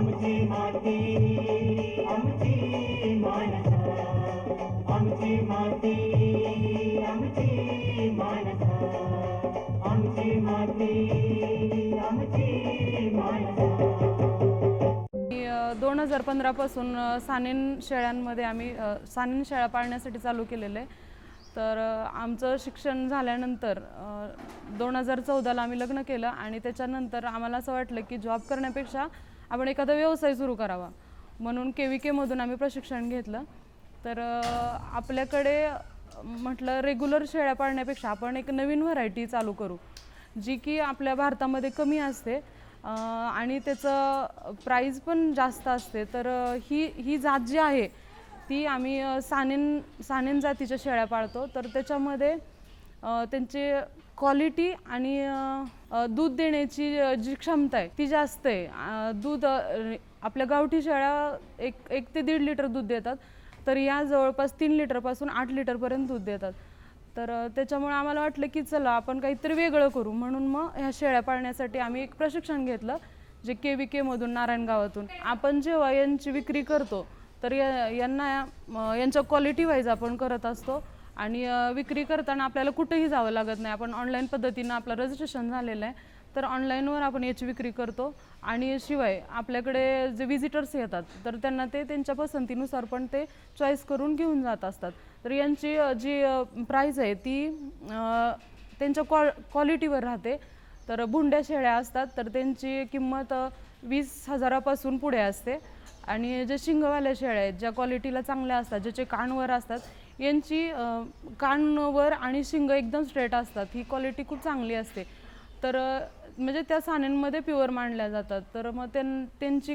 आमची माती आमची मानसा आमची माती आमची मानसा आमची माती आमची मानसा दोन हजार पंधरापासून सानेन शेळ्यांमध्ये आम्ही सानेन शेळ्या पाळण्यासाठी चालू केलेलं. आहे तर आमचं शिक्षण झाल्यानंतर दोन हजार चौदाला आम्ही लग्न केलं आणि त्याच्यानंतर आम्हाला असं वाटलं की जॉब करण्यापेक्षा आपण एखादा व्यवसाय सुरू करावा. म्हणून के व्ही केमधून आम्ही प्रशिक्षण घेतलं. तर आपल्याकडे म्हटलं रेग्युलर शेळ्या पाळण्यापेक्षा आपण एक नवीन व्हरायटी चालू करू. जी की आपल्या भारतामध्ये कमी असते. आणि त्याचं प्राईज पण जास्त असते. तर ही ही जात जी आहे ती आम्ही सानेन सानेन जातीच्या शेळ्या पाळतो. तर त्याच्यामध्ये त्यांचे क्वालिटी आणि दूध देण्याची जी क्षमता आहे ती जास्त आहे. दूध आपल्या गावठी शेळ्या एक एक ते दीड लिटर दूध देतात तर या जवळपास तीन लिटरपासून आठ लिटरपर्यंत दूध देतात. तर त्याच्यामुळे आम्हाला वाटलं की चला आपण काहीतरी वेगळं करू. म्हणून मग ह्या शेळ्या पाळण्यासाठी आम्ही एक प्रशिक्षण घेतलं जे के व्ही केमधून नारायण गावातून. आपण जेव्हा यांची विक्री करतो तर या यांना यांच्या क्वालिटी वाईज आपण करत असतो. आणि विक्री करताना आपल्याला कुठेही जावं लागत नाही. आपण ऑनलाईन पद्धतीनं आपलं रजिस्ट्रेशन झालेलं आहे. तर ऑनलाईनवर आपण याची विक्री करतो. आणि शिवाय आपल्याकडे जे विजिटर्स येतात तर त्यांना ते त्यांच्या पसंतीनुसार पण ते चॉईस करून घेऊन जात असतात. तर यांची जी प्राईज आहे ती त्यांच्या क्वा क्वालिटीवर राहते. तर भुंड्या शेळ्या असतात तर त्यांची किंमत वीस हजारापासून पुढे असते. आणि जे शिंगवाल्या शेळ्या आहेत ज्या क्वालिटीला चांगल्या असतात ज्याचे कानवर असतात यांची कानवर आणि शिंग एकदम स्ट्रेट असतात. ही क्वालिटी खूप चांगली असते. तर म्हणजे त्या साण्यांमध्ये प्युअर मांडल्या जातात. तर मग त्यां त्यांची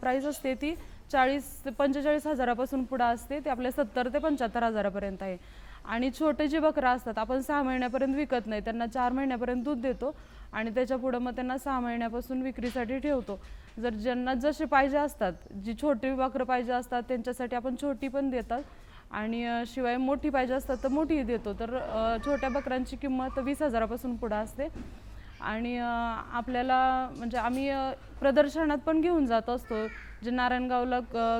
प्राईस असते ती चाळीस ते पंचेचाळीस हजारापासून पुढं असते. ते आपल्या सत्तर ते पंच्याहत्तर हजारापर्यंत आहे. आणि छोटे जे बकरा असतात आपण सहा महिन्यापर्यंत विकत नाही. त्यांना चार महिन्यापर्यंत दूध देतो आणि त्याच्या पुढं मग त्यांना सहा महिन्यापासून विक्रीसाठी ठेवतो. जर ज्यांना जसे पाहिजे असतात जी छोटी बकरं पाहिजे असतात त्यांच्यासाठी आपण छोटी पण देतात. आणि शिवाय मोठी पाहिजे असतात तर मोठीही देतो. तर छोट्या बकरांची किंमत वीस हजारापासून पुढं असते. आणि आपल्याला म्हणजे आम्ही प्रदर्शनात पण घेऊन जात असतो. जे नारायणगावला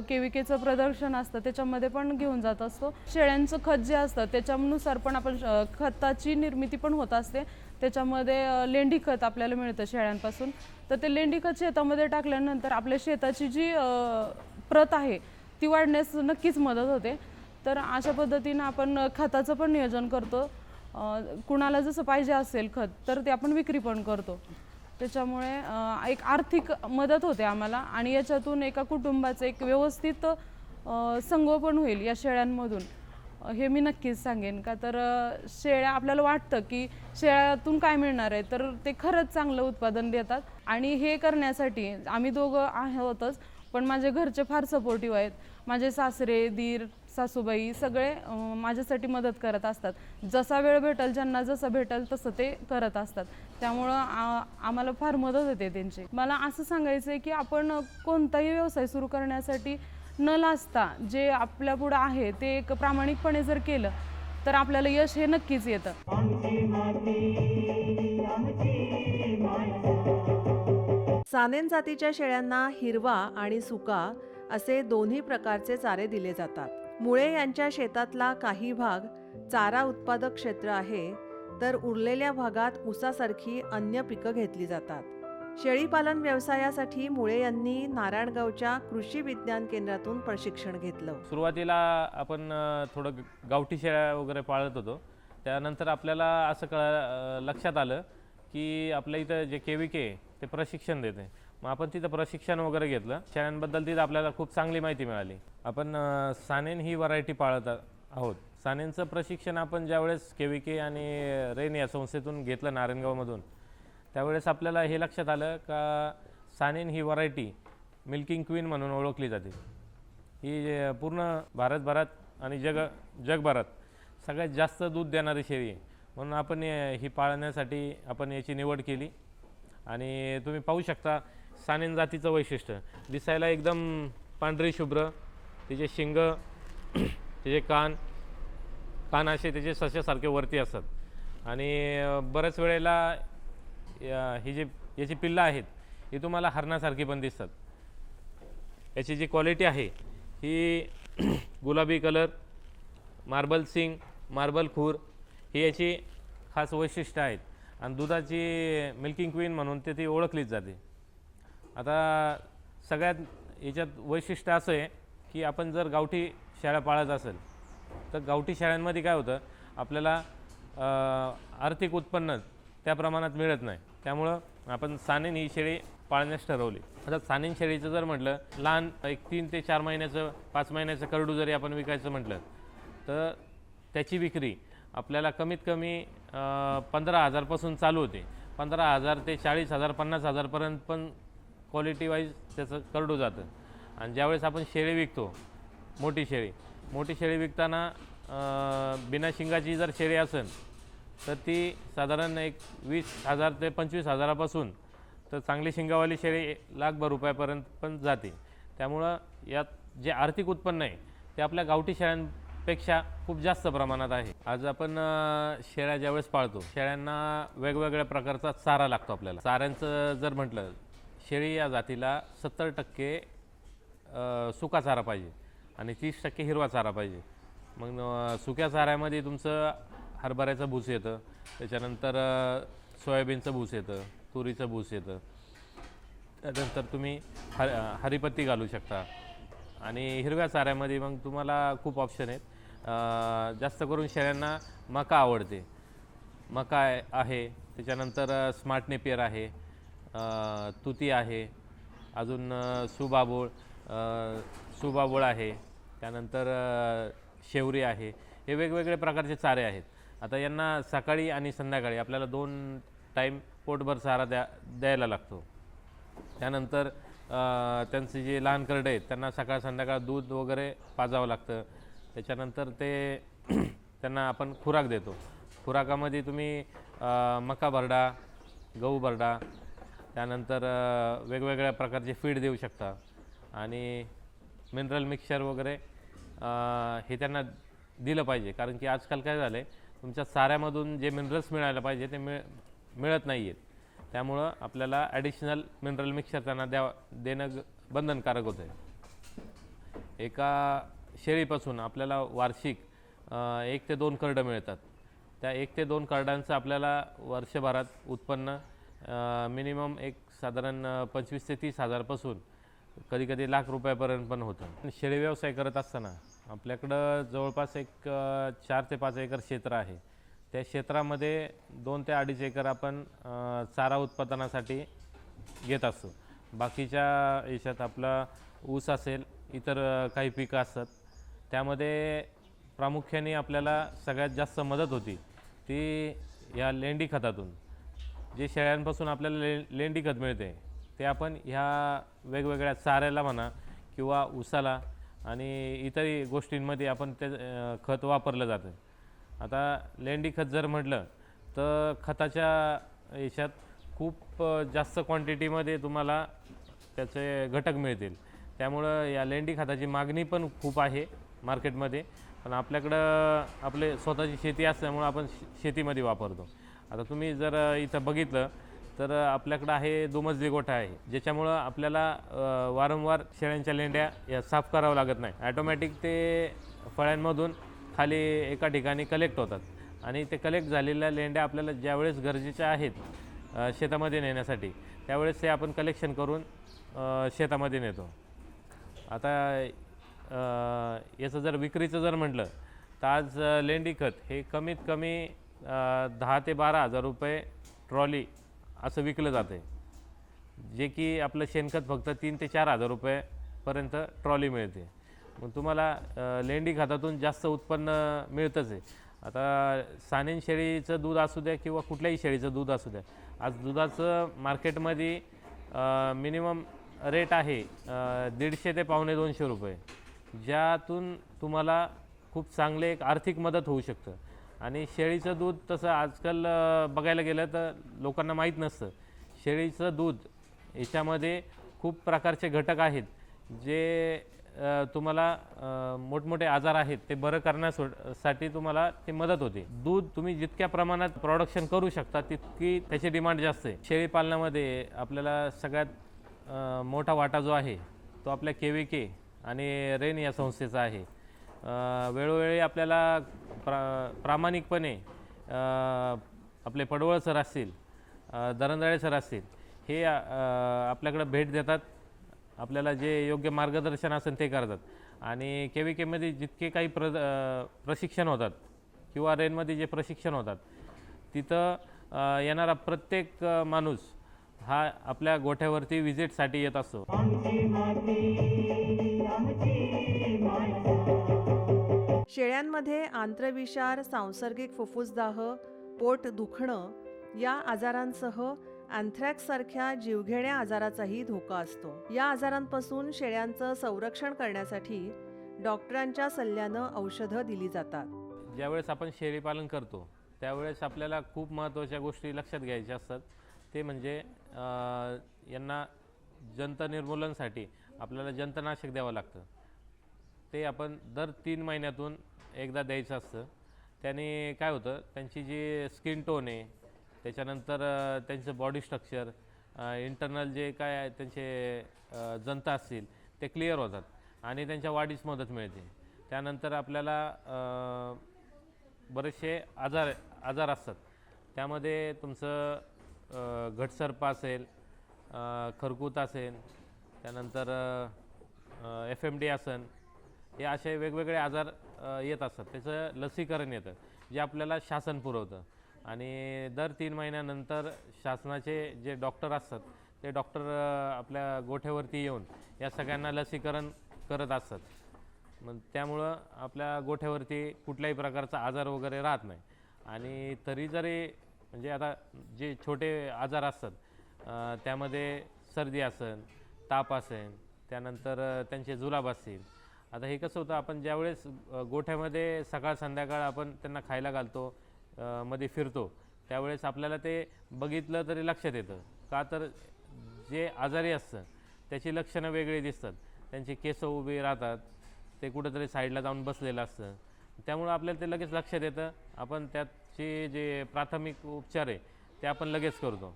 के व्ही केचं प्रदर्शन असतं त्याच्यामध्ये पण घेऊन जात असतो. शेळ्यांचं खत जे असतं त्याच्यानुसार पण आपण खताची निर्मिती पण होत असते. त्याच्यामध्ये लेंडी खत आपल्याला मिळतं शेळ्यांपासून. तर ते लेंडी खत शेतामध्ये टाकल्यानंतर आपल्या शेताची जी प्रत आहे ती वाढण्यास नक्कीच मदत होते. तर अशा पद्धतीनं आपण खताचं पण नियोजन करतो. कुणाला जसं पाहिजे असेल खत तर ते आपण विक्री पण करतो. त्याच्यामुळे एक आर्थिक मदत होते आम्हाला आणि याच्यातून एका कुटुंबाचं एक व्यवस्थित संगोपन होईल या शेळ्यांमधून. हे मी नक्कीच सांगेन का तर शेळ्या आपल्याला वाटतं की शेळ्यातून काय मिळणार आहे तर ते खरंच चांगलं उत्पादन देतात. आणि हे करण्यासाठी आम्ही दोघं आहोतच पण माझे घरचे फार सपोर्टिव्ह आहेत. माझे सासरे दीर सासूबाई सगळे माझ्यासाठी मदत करत असतात. जसा वेळ भेटेल ज्यांना जसं भेटेल तसं ते करत असतात. त्यामुळं आ- आम्हाला फार मदत होते त्यांची. मला असं सांगायचं आहे की आपण कोणताही व्यवसाय सुरू करण्यासाठी न लाजता जे आपल्या पुढं आहे ते एक प्रामाणिकपणे जर केलं तर आपल्याला यश हे नक्कीच येतं. सानेन जातीच्या शेळ्यांना हिरवा आणि सुका असे दोन्ही प्रकारचे चारे दिले जातात. मुळे यांच्या शेतातला काही भाग चारा उत्पादक क्षेत्र आहे तर उरलेल्या भागात ऊसासारखी अन्य पिकं घेतली जातात. शेळीपालन व्यवसायासाठी मुळे यांनी नारायणगावच्या कृषी विज्ञान केंद्रातून प्रशिक्षण घेतलं. सुरुवातीला आपण थोडं ग- गावठी शेळ्या वगैरे पाळत होतो. त्यानंतर आपल्याला असं कळ लक्षात आलं की आपल्या इथं जे के व्ही के ते प्रशिक्षण देते. मग आपण तिथं प्रशिक्षण वगैरे घेतलं. शेळ्यांबद्दल तिथं आपल्याला खूप चांगली माहिती मिळाली. आपण सानेन ही व्हरायटी पाळत आहोत. सानेंचं प्रशिक्षण आपण ज्यावेळेस के व्ही के आणि रेन या संस्थेतून घेतलं नारायणगावमधून त्यावेळेस आपल्याला हे लक्षात आलं का सानेन ही व्हरायटी मिल्किंग क्वीन म्हणून ओळखली जाते. ही पूर्ण भारतभरात आणि जग जगभरात सगळ्यात जास्त दूध देणारी शेळी आहे. म्हणून आपण ही पाळण्यासाठी आपण याची निवड केली. आणि तुम्ही पाहू शकता सानेन जातीचं वैशिष्ट्य. दिसायला एकदम पांढरी शुभ्र तिचे शिंग तिचे कान कान असे त्याचे सश्यासारखे वरती असतात. आणि बऱ्याच वेळेला या- ही जी याची पिल्लं आहेत ही तुम्हाला हरणासारखी पण दिसतात. याची जी क्वालिटी आहे ही गुलाबी कलर मार्बल सिंग मार्बल खूर ही याची खास वैशिष्ट्य आहेत. आणि दुधाची मिल्किंग क्वीन म्हणून ते ती ओळखलीच जाते. आता सगळ्यात याच्यात वैशिष्ट्य असं आहे की आपण जर गावठी शाळा पाळत असेल तर गावठी शाळांमध्ये काय होतं आपल्याला आर्थिक उत्पन्न त्या प्रमाणात मिळत नाही. त्यामुळं आपण सानेन ही शेळी पाळण्यास ठरवली. आता सानेन शेळीचं जर म्हटलं लहान एक तीन ते चार महिन्याचं पाच महिन्याचं करडू जरी आपण विकायचं म्हटलं तर त्याची विक्री आपल्याला कमीत कमी पंधरा हजारपासून चालू होते. पंधरा हजार ते चाळीस हजार पन्नास हजारपर्यंत पण क्वालिटी वाईज त्याचं करडू जातं. आणि ज्यावेळेस आपण शेळी विकतो मोठी शेळी मोठी शेळी विकताना बिना शिंगाची जर शेळी असेल तर ती साधारण एक वीस हजार ते पंचवीस हजारापासून तर चांगली शिंगावाली शेळी लाखभर रुपयापर्यंत पण जाते. त्यामुळं यात जे आर्थिक उत्पन्न आहे ते आपल्या गावठी शेळ्यांपेक्षा खूप जास्त प्रमाणात आहे. आज आपण शेळ्या ज्यावेळेस पाळतो शेळ्यांना वेगवेगळ्या प्रकारचा चारा लागतो आपल्याला. चाऱ्यांचं जर म्हटलं शेळी या जातीला सत्तर टक्के सुका चारा पाहिजे आणि तीस टक्के हिरवा चारा पाहिजे. मग सुक्या चाऱ्यामध्ये तुमचं हरभऱ्याचं भूस येतं त्याच्यानंतर सोयाबीनचं भूस येतं तुरीचं भूस येतं. त्यानंतर तुम्ही हर हरिपत्ती घालू शकता. आणि हिरव्या चाऱ्यामध्ये मग तुम्हाला खूप ऑप्शन आहेत. जास्त करून शेळ्यांना मका आवडते. मका आहे- त्याच्यानंतर स्मार्ट नेपियर आहे. तुती आहे. अजून सुबाबोळ सुबाबोळ आहे. त्यानंतर शेवरी आहे. हे वेगवेगळे प्रकारचे चारे आहेत. आता यांना सकाळी आणि संध्याकाळी आपल्याला दोन टाईम पोटभर चारा द्या द्यायला लागतो. त्यानंतर त्यांचे जे लहान करडे आहेत त्यांना सकाळ संध्याकाळ दूध वगैरे पाजावं लागतं. त्याच्यानंतर ते त्यांना आपण खुराक देतो. खुराकामध्ये तुम्ही मका भरडा गहू भरडा त्यानंतर वेगवेगळ्या प्रकारचे फीड देऊ शकता. आणि मिनरल मिक्सचर वगैरे हे त्यांना दिलं पाहिजे. कारण की आजकाल काय झालं आहे तुमच्या चाऱ्यामधून जे मिनरल्स मिळायला पाहिजे ते मिळ मिळत नाही आहेत त्यामुळं आपल्याला ॲडिशनल मिनरल मिक्सचर त्यांना द्या देणं ग- बंधनकारक होतं आहे एका शेळीपासून आपल्याला वार्षिक एक ते दोन करडं मिळतात. त्या एक ते दोन कार्डांचं आपल्याला वर्षभरात उत्पन्न मिनिमम एक साधारण पंचवीस ते तीस हजारपासून कधी कधी लाख रुपयापर्यंत पण होतं. शेळी व्यवसाय करत असताना आपल्याकडं जवळपास एक चार ते पाच एकर क्षेत्र आहे. त्या क्षेत्रामध्ये दोन ते अडीच एकर आपण चारा उत्पादनासाठी घेत असतो. बाकीच्या याच्यात आपला ऊस असेल इतर काही पिकं असतात त्यामध्ये प्रामुख्याने आपल्याला सगळ्यात जास्त मदत होती ती या लेंडी खतातून. जे शेळ्यांपासून आपल्याला ले लेंडी खत मिळते ते आपण ह्या वेगवेगळ्या चाऱ्याला म्हणा किंवा ऊसाला आणि इतरही गोष्टींमध्ये आपण ते खत वापरलं जातं. आता लेंडी खत जर म्हटलं तर खताच्या याच्यात खूप जास्त क्वांटिटीमध्ये तुम्हाला त्याचे घटक मिळतील. त्यामुळं या लेंडी खताची मागणी पण खूप आहे मार्केटमध्ये पण आपल्याकडं आपले स्वतःची शेती असल्यामुळं आपण शेतीमध्ये वापरतो. आता तुम्ही जर इथं बघितलं तर आपल्याकडं आहे दुमजली गोठा आहे ज्याच्यामुळं आपल्याला वारंवार शेळ्यांच्या लेंड्या या साफ करावं लागत नाही. ॲटोमॅटिक ते फळ्यांमधून खाली एका ठिकाणी कलेक्ट होतात. आणि ते कलेक्ट झालेल्या लेंड्या आपल्याला ज्यावेळेस गरजेच्या आहेत शेतामध्ये नेण्यासाठी त्यावेळेस ते आपण कलेक्शन करून शेतामध्ये नेतो. आता याचं जर विक्रीचं जर म्हटलं तर आज लेंडी खत हे कमीत कमी दहा ते बारा हजार रुपये ट्रॉली असं विकलं जातं जे की आपलं शेणखत फक्त तीन ते चार हजार रुपयेपर्यंत ट्रॉली मिळते. मग तुम्हाला लेंडी खतातून जास्त उत्पन्न मिळतंच आहे. आता सानेन शेळीचं दूध असू द्या किंवा कुठल्याही शेळीचं दूध असू द्या आज दुधाचं मार्केटमध्ये मिनिमम रेट आहे दीडशे ते पावणे दोनशे रुपये. ज्यातून तुम्हाला खूप चांगले एक आर्थिक मदत होऊ शकतं. आणि शेळीचं दूध तसं आजकाल बघायला गेलं तर लोकांना माहीत नसतं. शेळीचं दूध याच्यामध्ये खूप प्रकारचे घटक आहेत जे तुम्हाला मोठमोठे आजार आहेत ते बरं करण्यासाठी तुम्हाला ते मदत होते. दूध तुम्ही जितक्या प्रमाणात प्रोडक्शन करू शकता तितकी त्याची डिमांड जास्त आहे. शेळी पालनामध्ये आपल्याला सगळ्यात मोठा वाटा जो आहे तो आपल्या के व्ही के आणि रेन या संस्थेचा आहे. वेळोवेळी आपल्याला प्रा प्रामाणिकपणे आपले पडवळ सर असतील दरंदाळे सर असतील हे आपल्याकडं भेट देतात. आपल्याला जे योग्य मार्गदर्शन असेल ते करतात. आणि के व्ही केमध्ये जितके काही प्र प्रशिक्षण होतात किंवा रेनमध्ये जे प्रशिक्षण होतात तिथं येणारा प्रत्येक माणूस हा आपल्या गोठ्यावरती विजिटसाठी येत असतो. शेळ्यांमध्ये आंत्रविषार सांसर्गिक फुफ्फुसदाह पोट दुखणं या आजारांसह अँथ्रॅक्ससारख्या जीवघेण्या आजाराचाही धोका असतो. या आजारांपासून शेळ्यांचं संरक्षण करण्यासाठी डॉक्टरांच्या सल्ल्यानं औषधं दिली जातात. ज्यावेळेस आपण शेळीपालन करतो त्यावेळेस आपल्याला खूप महत्त्वाच्या गोष्टी लक्षात घ्यायच्या असतात. ते म्हणजे यांना जंतनिर्मूलनसाठी आपल्याला जंतनाशक द्यावं लागतं. ते आपण दर तीन महिन्यातून एकदा द्यायचं असतं. त्याने काय होतं त्यांची जी स्किन टोन आहे त्याच्यानंतर त्यांचं बॉडी स्ट्रक्चर इंटरनल जे काय त्यांचे जनता असतील ते क्लिअर होतात आणि त्यांच्या वाढीस मदत मिळते. त्यानंतर आपल्याला बरेचसे आजार आजार असतात. त्यामध्ये तुमचं घटसर्प असेल खरकूत असेल त्यानंतर एफ एम डी असेल हे असे वेगवेगळे आजार येत असतात. त्याचं लसीकरण येतं जे आपल्याला शासन पुरवतं. आणि दर तीन महिन्यानंतर शासनाचे जे डॉक्टर असतात ते डॉक्टर आपल्या गोठ्यावरती येऊन या सगळ्यांना लसीकरण करत असतात. मग त्यामुळं आपल्या गोठ्यावरती कुठल्याही प्रकारचा आजार वगैरे राहत नाही. आणि तरी जरी म्हणजे आता जे छोटे आजार असतात त्यामध्ये सर्दी असेल ताप असेल त्यानंतर त्यांचे जुलाब असतील आता हे कसं होतं आपण ज्यावेळेस गोठ्यामध्ये सकाळ संध्याकाळ आपण त्यांना खायला घालतो मध्ये फिरतो त्यावेळेस आपल्याला ते बघितलं तरी लक्षात येतं. का तर जे आजारी असतं त्याची लक्षणं वेगळी दिसतात. त्यांचे केस उभी राहतात ते कुठंतरी साईडला जाऊन बसलेलं असतं. त्यामुळं आपल्याला ते लगेच लक्षात येतं. आपण त्याचे जे प्राथमिक उपचार आहे ते आपण लगेच करतो.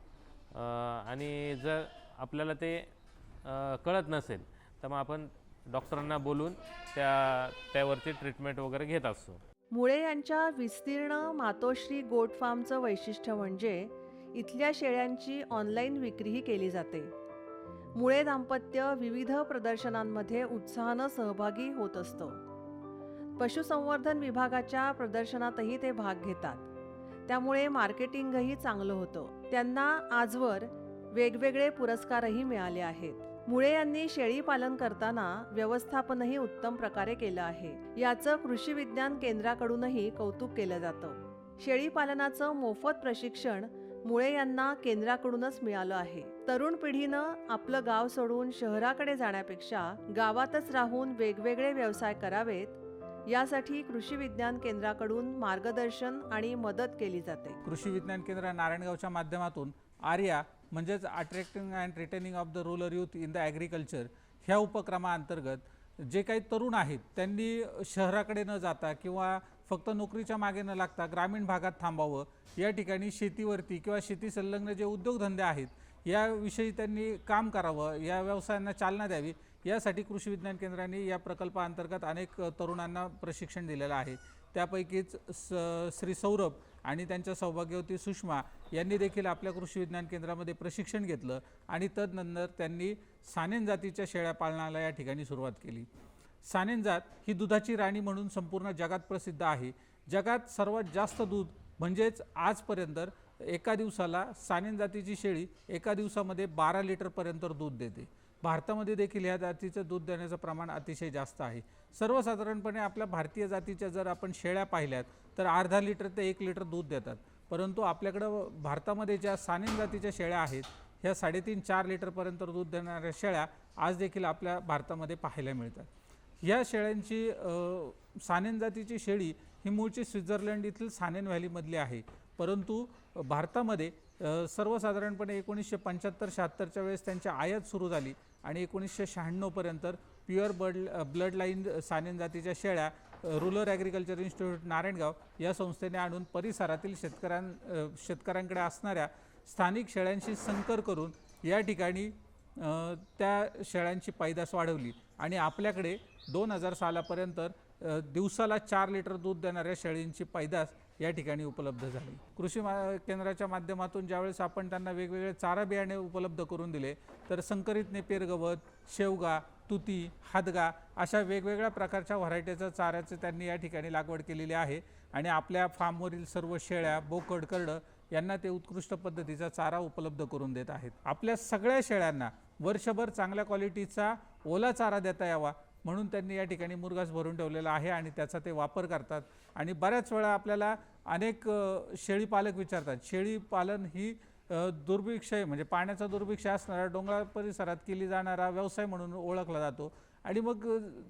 आणि जर आपल्याला ते कळत नसेल तर मग आपण डॉक्टरांना बोलून त्या त्यावरती ट्रीटमेंट वगैरे घेत असतो. मुळे यांच्या विस्तीर्ण मातोश्री गोट फार्मचं वैशिष्ट्य म्हणजे इथल्या शेळ्यांची ऑनलाईन विक्रीही केली जाते. मुळे दाम्पत्य विविध प्रदर्शनांमध्ये उत्साहानं सहभागी होत असतं. पशुसंवर्धन विभागाच्या प्रदर्शनातही ते भाग घेतात. त्यामुळे मार्केटिंगही चांगलं होतं. त्यांना आजवर वेगवेगळे पुरस्कारही मिळाले आहेत. मुळे यांनी शेळी पालन करताना व्यवस्थापनही उत्तम प्रकारे केलं आहे. याचं कृषी विज्ञान केंद्राकडूनही कौतुक केलं जातं. शेळी पालनाचं मोफत प्रशिक्षण मुळे यांना केंद्राकडूनच मिळालं आहे. तरुण पिढीनं आपलं गाव सोडून शहराकडे जाण्यापेक्षा गावातच राहून वेगवेगळे व्यवसाय करावेत यासाठी कृषी विज्ञान केंद्राकडून मार्गदर्शन आणि मदत केली जाते. कृषी विज्ञान केंद्र नारायणगावच्या माध्यमातून आर्या म्हणजेच attracting and retaining of the rural youth in the agriculture ह्या उपक्रमाअंतर्गत जे काही तरुण आहेत त्यांनी शहराकडे न जाता किंवा फक्त नोकरीच्या मागे न लागता ग्रामीण भागात थांबावं या ठिकाणी शेतीवरती किंवा शेती संलग्न जे उद्योगधंदे आहेत याविषयी त्यांनी काम करावं या व्यवसायांना चालना द्यावी यासाठी कृषी विज्ञान केंद्राने या प्रकल्पाअंतर्गत अनेक तरुणांना प्रशिक्षण दिलेलं आहे. त्यापैकीच स श्री सौरभ आणि त्यांच्या सौभाग्यवती सुषमा यांनी देखील आपल्या कृषी विज्ञान केंद्रामध्ये प्रशिक्षण घेतलं आणि तदनंतर त्यांनी सानेन जातीच्या शेळ्या पालनाला या ठिकाणी सुरुवात केली. सानेन जात ही दुधाची राणी म्हणून संपूर्ण जगात प्रसिद्ध आहे. जगात सर्वात जास्त दूध म्हणजेच आजपर्यंत एका दिवसाला सानेन जातीची शेळी एका दिवसामध्ये बारा लिटरपर्यंत दूध देते. भारतामध्ये देखील ह्या जातीचं दूध देण्याचं प्रमाण अतिशय जास्त आहे. सर्वसाधारणपणे आपल्या भारतीय जातीच्या जर आपण शेळ्या पाहिल्यात तर अर्धा लिटर ते एक लिटर दूध देतात. परंतु आपल्याकडं भारतामध्ये ज्या सानेन जातीच्या शेळ्या आहेत ह्या साडेतीन चार लिटरपर्यंत दूध देणाऱ्या शेळ्या आज देखील आपल्या भारतामध्ये पाहायला मिळतात. ह्या शेळ्यांची सानेन जातीची शेळी ही मूळची स्वित्झर्लंड येथील सानेन व्हॅलीमधली आहे. परंतु भारतामध्ये सर्वसाधारणपणे एकोणीसशे पंच्याहत्तर शहात्तरच्या वेळेस त्यांची आयात सुरू झाली आणि एकोणीसशे शहाण्णवपर्यंत pure bud blood line Saanen जातीच्या शेळ्या रुरल ॲग्रिकल्चर इन्स्टिट्यूट नारायणगाव या संस्थेने आणून परिसरातील शेतकऱ्यां शेतकऱ्यांकडे असणाऱ्या स्थानिक शेळ्यांशी संकर करून या ठिकाणी त्या शेळ्यांची पैदास वाढवली. आणि आपल्याकडे दोन हजार सालापर्यंत दिवसाला चार लिटर दूध देणाऱ्या शेळींची पैदास या ठिकाणी उपलब्ध झाली. कृषी मा केंद्राच्या माध्यमातून ज्यावेळेस आपण त्यांना वेगवेगळे चारा बियाणे उपलब्ध करून दिले तर संकरित नेपेर गवत शेवगा तुती हादगा अशा वेगवेगळ्या प्रकारच्या व्हरायटीचं चाऱ्याचं त्यांनी या ठिकाणी लागवड केलेली आहे. आणि आपल्या फार्मवरील सर्व शेळ्या बोकड करडं यांना ते उत्कृष्ट पद्धतीचा चारा उपलब्ध करून देत आहेत. आपल्या सगळ्या शेळ्यांना वर्षभर चांगल्या क्वालिटीचा ओला चारा देता यावा म्हणून त्यांनी या ठिकाणी मुरघास भरून ठेवलेला आहे आणि त्याचा ते वापर करतात. आणि बऱ्याच वेळा आपल्याला अनेक शेळीपालक शेळी पालक विचारतात. शेळी पालन ही दुर्भिक्षय म्हणजे पाण्याचा दुर्भिक्षय असणारा डोंगराळ परिसरात केली जाणारा व्यवसाय म्हणून ओळखला जातो. आणि मग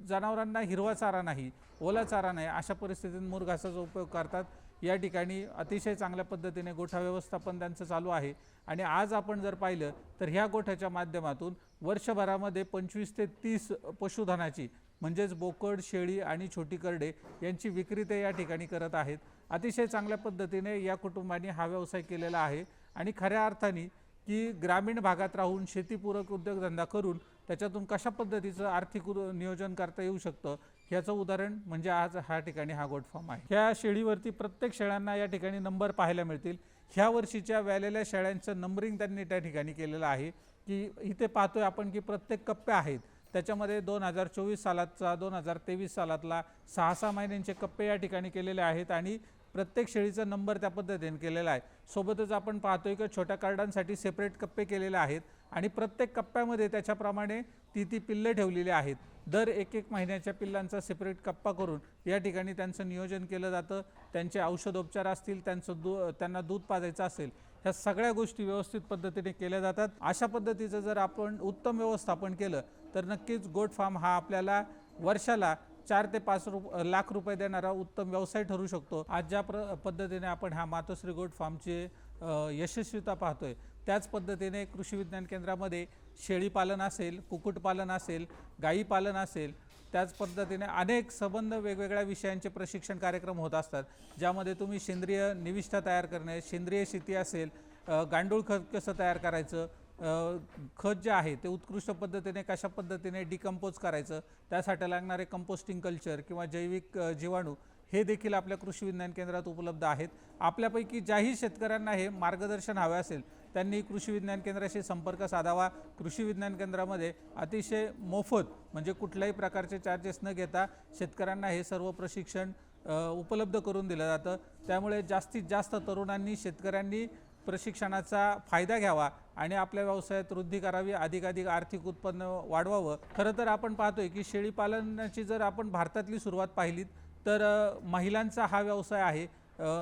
जनावरांना हिरवा चारा नाही ओला चारा नाही अशा परिस्थितीत मुरघासाचा उपयोग करतात. या ठिकाणी अतिशय चांगल्या पद्धतीने गोठा व्यवस्थापन त्यांचं चालू आहे. आणि आज आपण जर पाहिलं तर ह्या गोठ्याच्या माध्यमातून वर्षभरामध्ये पंचवीस ते तीस पशुधनाची म्हणजेच बोकड शेळी आणि छोटी करडे यांची विक्री ते या ठिकाणी करत आहेत. अतिशय चांगल्या पद्धतीने या कुटुंबाने हा व्यवसाय केलेला आहे. आणि खऱ्या अर्थाने की ग्रामीण भागात राहून शेतीपूरक उद्योगधंदा करून त्याच्यातून कशा पद्धतीचं आर्थिक नियोजन करता येऊ शकतं ह्याचं उदाहरण म्हणजे आज ह्या ठिकाणी हा गोटफार्म आहे. ह्या शेळीवरती प्रत्येक शेळ्यांना या ठिकाणी नंबर पाहायला मिळतील. ह्या वर्षीच्या व्यालेल्या शेळ्यांचं नंबरिंग त्यांनी त्या ठिकाणी केलेलं आहे की इथे पाहतोय आपण की प्रत्येक कप्पे आहेत. त्याच्यामध्ये दोन हजार चोवीस सालातचा दोन हजार तेवीस सालातला सहा सहा महिन्यांचे कप्पे या ठिकाणी केलेले आहेत आणि प्रत्येक शेळीचा नंबर त्या पद्धतीने केलेला आहे. सोबतच आपण पाहतोय की छोट्या कार्डांसाठी सेपरेट कप्पे केलेले आहेत आणि प्रत्येक कप्प्यामध्ये त्याच्याप्रमाणे ती ती पिल्ले ठेवलेली आहेत. दर एक एक महिन्याच्या पिल्लांचा सेपरेट कप्पा करून या ठिकाणी त्यांचं नियोजन केलं जातं. त्यांचे औषधोपचार असतील त्यांचं दू त्यांना दूध पाजायचं असेल ह्या सगळ्या गोष्टी व्यवस्थित पद्धतीने केल्या जातात. अशा पद्धतीचं जर आपण उत्तम व्यवस्थापन केलं तर नक्कीच गोट फार्म हा आपल्याला वर्षाला चार ते पाच रुप लाख रुपये देणारा उत्तम व्यवसाय ठरू शकतो. आज ज्या प्र पद्धतीने आपण ह्या मातोश्री गोट फार्मचे यशस्वीता पाहतोय त्याच पद्धतीने कृषी विज्ञान केंद्रामध्ये शेळीपालन असेल कुक्कुटपालन असेल गाईपालन असेल त्याच पद्धतीने अनेक संबंध वेगवेगळ्या विषयांचे प्रशिक्षण कार्यक्रम होत असतात. ज्यामध्ये तुम्ही सेंद्रिय निविष्ठा तयार करणे सेंद्रिय शेती असेल गांडूळ खत कसं तयार करायचं खत जे आहे ते उत्कृष्ट पद्धतीने कशा पद्धतीने डिकम्पोज करायचं त्यासाठी लागणारे कंपोस्टिंग कल्चर किंवा जैविक जीवाणू हे देखील आपल्या कृषी विज्ञान केंद्रात उपलब्ध आहेत. आपल्यापैकी ज्याही शेतकऱ्यांना हे मार्गदर्शन हवे असेल त्यांनी कृषी विज्ञान केंद्राशी संपर्क साधावा. कृषी विज्ञान केंद्रामध्ये अतिशय मोफत म्हणजे कुठल्याही प्रकारचे चार्जेस न घेता शेतकऱ्यांना हे सर्व प्रशिक्षण उपलब्ध करून दिलं जातं. त्यामुळे जास्तीत जास्त तरुणांनी शेतकऱ्यांनी प्रशिक्षणाचा फायदा घ्यावा आणि आपल्या व्यवसायात वृद्धी करावी अधिकाधिक आर्थिक उत्पन्न वाढवावं. खरं तर आपण पाहतोय की शेळीपालनाची जर आपण भारतातली सुरुवात पाहिलीत तर महिलांचा हा व्यवसाय आहे.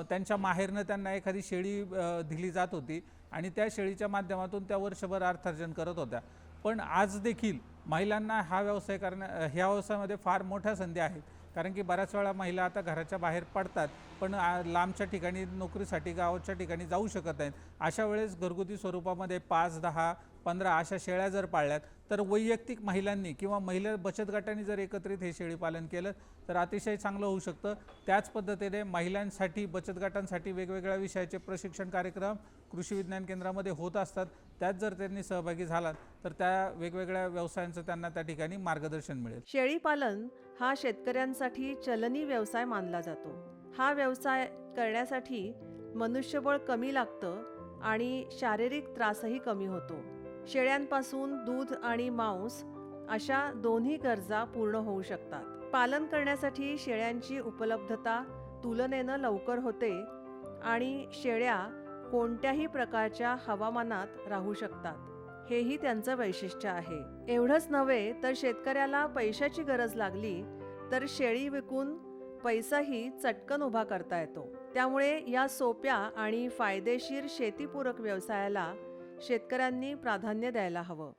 त्यांच्या माहेरनं त्यांना एखादी शेळी दिली जात होती आणि त्या शेळीच्या माध्यमातून त्या वर्षभर अर्थार्जन करत होत्या. पण आज देखील महिलांना हा व्यवसाय करण्या ह्या व्यवसायामध्ये फार मोठ्या संधी आहेत. कारण की बऱ्याच वेळा महिला आता घराच्या बाहेर पडतात पण लांबच्या ठिकाणी नोकरीसाठी गावाच्या ठिकाणी जाऊ शकत नाहीत. अशा वेळेस घरगुती स्वरूपामध्ये पाच दहा पंधरा अशा शेळ्या जर पाळल्यात तर वैयक्तिक महिलांनी किंवा महिला बचत गटांनी जर एकत्रित हे शेळी पालन केलं तर अतिशय चांगलं होऊ शकतं. त्याच पद्धतीने महिलांसाठी बचत गटांसाठी वेगवेगळ्या विषयाचे प्रशिक्षण कार्यक्रम कृषी विज्ञान केंद्रामध्ये होत असतात. त्यात जर त्यांनी सहभागी झालात तर त्या वेगवेगळ्या व्यवसायांचं त्यांना त्या ठिकाणी मार्गदर्शन मिळेल. शेळीपालन हा शेतकऱ्यांसाठी चलनी व्यवसाय मानला जातो. हा व्यवसाय करण्यासाठी मनुष्यबळ कमी लागतं आणि शारीरिक त्रासही कमी होतो. शेळ्यांपासून दूध आणि मांस अशा दोन्ही गरजा पूर्ण होऊ शकतात. पालन करण्यासाठी शेळ्यांची उपलब्धता तुलनेनं लवकर होते आणि शेळ्या कोणत्याही प्रकारच्या हवामानात राहू शकतात. हेही त्यांचं वैशिष्ट्य आहे. एवढंच नव्हे तर शेतकऱ्याला पैशाची गरज लागली तर शेळी विकून पैसाही चटकन उभा करता येतो. त्यामुळे या सोप्या आणि फायदेशीर शेतीपूरक व्यवसायाला शेतकऱ्यांनी प्राधान्य द्यायला हवं.